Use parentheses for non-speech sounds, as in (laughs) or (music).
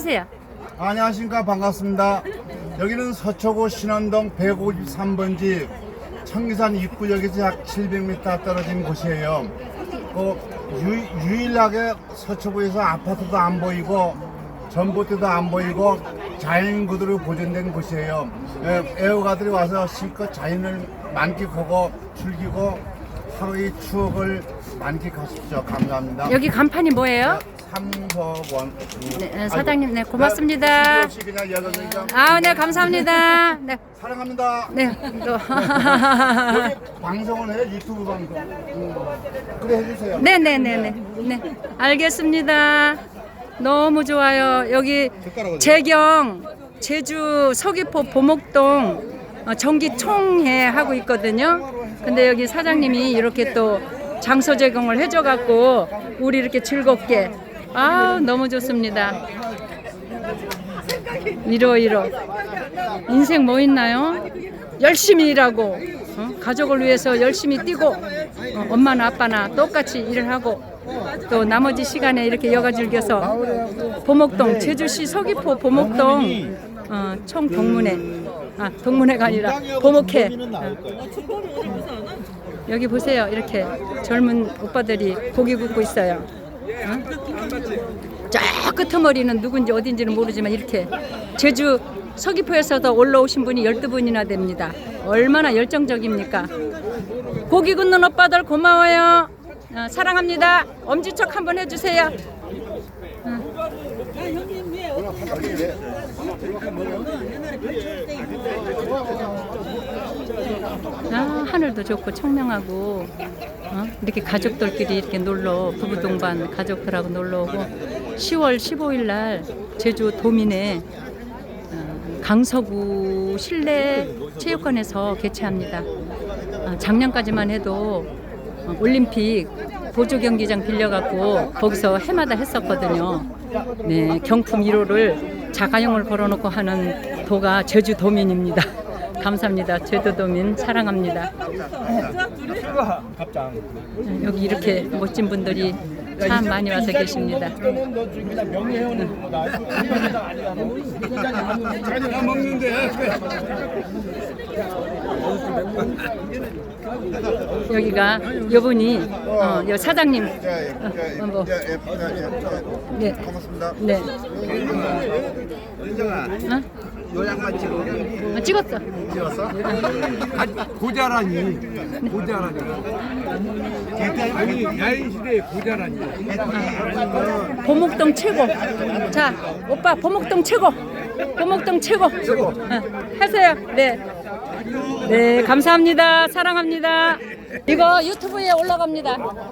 하세요. 안녕하십니까 반갑습니다. 여기는 서초구 신원동 153번지 청기산 입구역에서 약 700m 떨어진 곳이에요. 그 유, 유일하게 서초구에서 아파트도 안 보이고 전봇대도 안 보이고 자연 그대로 보존된 곳이에요. 예, 애호가들이 와서 실컷 자연을 만끽하고 즐기고 하루의 추억을 만끽하십시오. 감사합니다. 여기 간판이 뭐예요? 삼서원 네, 사장님, 네, 고맙습니다. 그냥 여러분 그냥 아, 네, 감사합니다. 네, 사랑합니다. 네, 또. (laughs) 여기 방송을 해요 유튜브 방송. 음. 그래 해주세요. 네, 네, 네, 네, 네, 알겠습니다. 너무 좋아요. 여기 재경 제주 서귀포 보목동 어, 전기 총회 하고 있거든요. 근데 여기 사장님이 이렇게 또 장소 제공을 해줘갖고 우리 이렇게 즐겁게 아 너무 좋습니다. 이러 이러 인생 뭐 있나요? 열심히 일하고 어? 가족을 위해서 열심히 뛰고 어, 엄마나 아빠나 똑같이 일을 하고 또 나머지 시간에 이렇게 여가 즐겨서 보목동 제주시 서귀포 보목동 어, 총 동문회 아 동문회가 아니라 보목회 어. 여기 보세요 이렇게 젊은 오빠들이 고기 굽고 있어요 어? 저 끄트머리는 누군지 어딘지는 모르지만 이렇게 제주 서귀포에서도 올라오신 분이 12분이나 됩니다. 얼마나 열정적입니까? 고기 굽는 오빠들 고마워요. 어, 사랑합니다. 엄지척 한번 해주세요. 아, 하늘도 좋고 청명하고 어? 이렇게 가족들끼리 이렇게 놀러 부부 동반 가족들하고 놀러 오고 10월 15일 날 제주 도민에 어, 강서구 실내 체육관에서 개최합니다. 어, 작년까지만 해도 어, 올림픽 보조 경기장 빌려갖고 거기서 해마다 했었거든요. 네, 경품 1호를 자가용을 걸어놓고 하는 도가 제주 도민입니다. 감사합니다. 제주 도민 사랑합니다. 네, 여기 이렇게 멋진 분들이 참 많이 와서 계십니다. 여기가 여분이 어, 여 사장님 어, 뭐. 예, 예, 예, 예, 네. 네 인정아 어? 요양만 찍어 어, 찍었어. 찍었어? 고자라니 고자라니 아니 야인 시대의 고자라니 보목동 최고. 자, 오빠 보목동 최고. 보목동 최고. 최고. 어, 하세요. 네. 네, 감사합니다. 사랑합니다. 이거 유튜브에 올라갑니다.